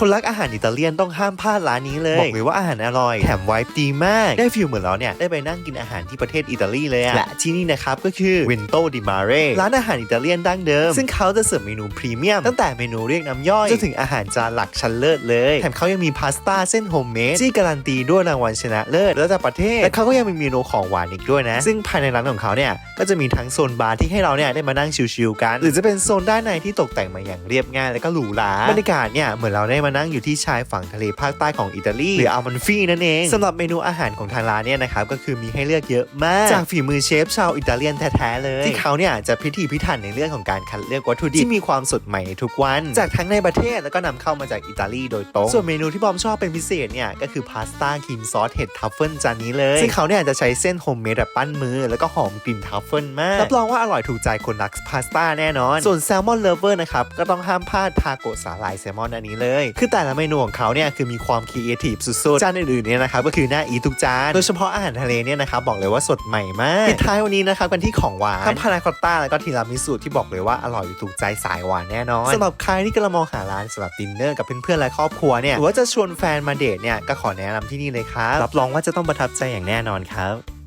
คนรักอาหารอิตาเลียนต้องห้ามพลาดร้านนี้เลย บอกเลยว่าอาหารอร่อย แถมไวฟ์ดีมาก ได้ฟิลเหมือนเราเนี่ยได้ไปนั่งกินอาหารที่ประเทศอิตาลีเลยอะและที่นี่นะครับก็คือวินโตดิมาเรร้านอาหารอิตาเลียนดั้งเดิม ซึ่งเขาจะเสิร์ฟเมนูพรีเมียมตั้งแต่เมนูเรียกน้ำย่อยจนถึงอาหารจานหลักชั้นเลิศเลย แถมเขายังมีพาสต้าเส้นโฮมเมดที่การันตีด้วยรางวัลชนะเลิศระดับประเทศ และเขาก็ยังมีเมนูของหวานอีกด้วยนะ ซึ่งภายในร้านของเขาเนี่ยก็จะมีทั้งโซนบาร์ที่ให้เราเนี่ยได้มานั่งชิลๆกัน หรือจะเป็นโซนด้านในที่ตกแต่งมาอย่างเรียบง่ายและก็หรูหราบรรยากาศเนี่ยเหมือนเราได้มานั่งอยู่ที่ชายฝั่งทะเลภาคใต้ของอิตาลีหรืออัลมันฟีนั่นเองสำหรับเมนูอาหารของทางร้านเนี่ยนะครับก็คือมีให้เลือกเยอะมาก จากฝีมือเชฟชาวอิตาเลียนแท้ๆเลย ที่เขาเนี่ยจะพิถีพิถันในเรื่องของการคัดเลือกวัตถุดิบที่มีความสดใหม่ในทุกวัน จากทั้งในประเทศแล้วก็นำเข้ามาจากอิตาลีโดยตรงส่วนเมนูที่บอมชอบเป็นพิเศษเนี่ยก็คือพาสต้าครีมซอสเห็ดทัฟเฟิลจานนี้เลยซึ่งเขาเนี่ยจะใช้เส้นโฮมเมดแบบปั้นมือ แล้วก็หอมกลิ่นทัฟเฟิลมากรับรองว่าอร่อยถูกใจคนรักพาสต้าแน่นอน ส่วนแซลมอนเลเวอร์นะครับก็ต้องห้ามพลาดทาโกะสาหร่ายแซลมอนอันนี้เลยคือแต่ละเมนูของเขาเนี่ยคือมีความครีเอทีฟสุดๆ จานอื่นๆเนี่ยนะครับก็คือน่าอีทุกจาน โดยเฉพาะอาหารทะเลเนี่ยนะครับบอกเลยว่าสดใหม่มากปิดท้ายวันนี้นะครับกันที่ของหวานทั้งพานาคอตต้าแล้วก็ทีรามิสุที่บอกเลยว่าอร่อยถูกใจสายหวานแน่นอนสำหรับใครที่กำลังมองหาร้านสำหรับดินเนอร์กับเพื่อนๆและครอบครัวเนี่ยหรือว่าจะชวนแฟนมาเดทเนี่ยก็ขอแนะนำที่นี่เลยครับรับรองว่าจะต้องประทับใจอย่างแน่นอนครับ